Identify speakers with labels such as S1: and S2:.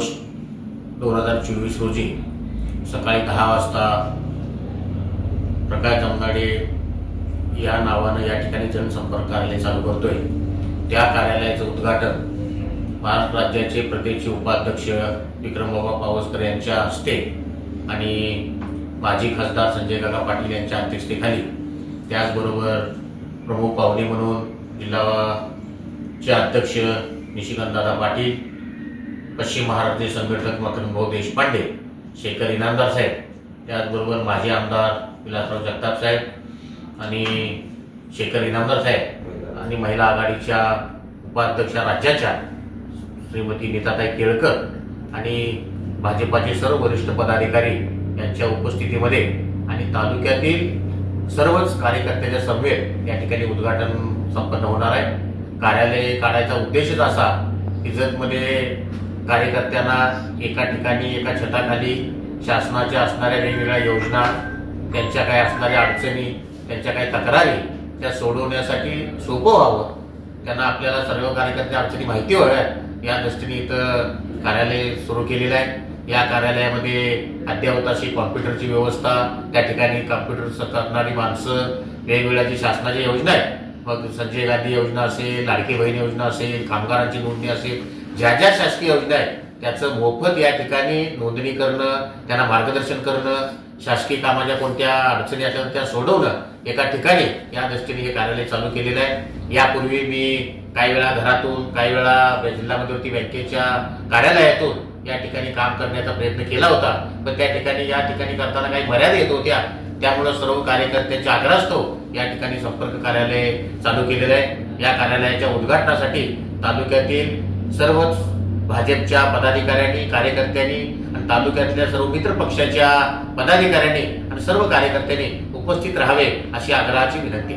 S1: दोन हजार चोवीस रोजी सकाळी दहा वाजता प्रकाश जमनाडे या नावानं या ठिकाणी जनसंपर्क कार्यालय चालू करतोय. त्या कार्यालयाचं उद्घाटन महाराष्ट्र राज्याचे प्रदेशचे उपाध्यक्ष विक्रमबाबा पावसकर यांच्या हस्ते आणि माजी खासदार संजय काका पाटील यांच्या अध्यक्षतेखाली त्याचबरोबर प्रमुख पाहुणे म्हणून जिल्हाचे अध्यक्ष निशिकांतदादा पाटील पश्चिम महाराष्ट्र संघटक मकरंदभाऊ देशपांडे शेखर इनामदार साहेब त्याचबरोबर माजी आमदार विलासराव जगताप साहेब आणि शेखर इनामदार साहेब आणि महिला आघाडीच्या उपाध्यक्षा राज्याच्या श्रीमती नीताताई केळकर आणि भाजपाचे सर्व वरिष्ठ पदाधिकारी यांच्या उपस्थितीमध्ये आणि तालुक्यातील सर्वच कार्यकर्त्याच्या समवेत या ठिकाणी उद्घाटन संपन्न होणार आहे. कार्यालय काढायचा उद्देशच असा की जतमध्ये कार्यकर्त्यांना एका ठिकाणी एका छताखाली शासनाच्या असणाऱ्या वेगवेगळ्या योजना त्यांच्या काय असणाऱ्या अडचणी त्यांच्या काही तक्रारी त्या सोडवण्यासाठी सोपं व्हावं. त्यांना आपल्याला सर्व कार्यकर्त्या अडचणी माहिती व्हाव्यात या दृष्टीने इथं कार्यालय सुरू केलेलं आहे. या कार्यालयामध्ये अद्ययावत अशी कॉम्प्युटरची व्यवस्था त्या ठिकाणी कॉम्प्युटर करणारी माणसं वेगवेगळ्या जी शासनाच्या योजना आहेत. मग संजय गांधी योजना असेल लाडकी बहीण योजना असेल कामगारांची नोंदणी असेल ज्या ज्या शासकीय योजना आहेत त्याचं मोफत या ठिकाणी नोंदणी करणं त्यांना मार्गदर्शन करणं शासकीय कामाच्या कोणत्या अडचणी असल्या त्या सोडवणं एका ठिकाणी या दृष्टीने हे कार्यालय चालू केलेलं आहे. यापूर्वी मी काही वेळा घरातून काही वेळा जिल्हा मध्यवर्ती बँकेच्या कार्यालयातून या ठिकाणी काम करण्याचा प्रयत्न केला होता. पण त्या ठिकाणी या ठिकाणी करताना काही मर्यादा येत होत्या. त्यामुळे सर्व कार्यकर्त्यांच्या आग्रहास्तव या ठिकाणी संपर्क कार्यालय चालू केलेलं आहे. या कार्यालयाच्या उद्घाटनासाठी तालुक्यातील सर्वच भाजपच्या पदाधिकाऱ्यांनी कार्यकर्त्यांनी आणि तालुक्यातल्या सर्व मित्र पक्षाच्या पदाधिकाऱ्यांनी आणि सर्व कार्यकर्त्यांनी उपस्थित राहावे अशी आग्रहाची विनंती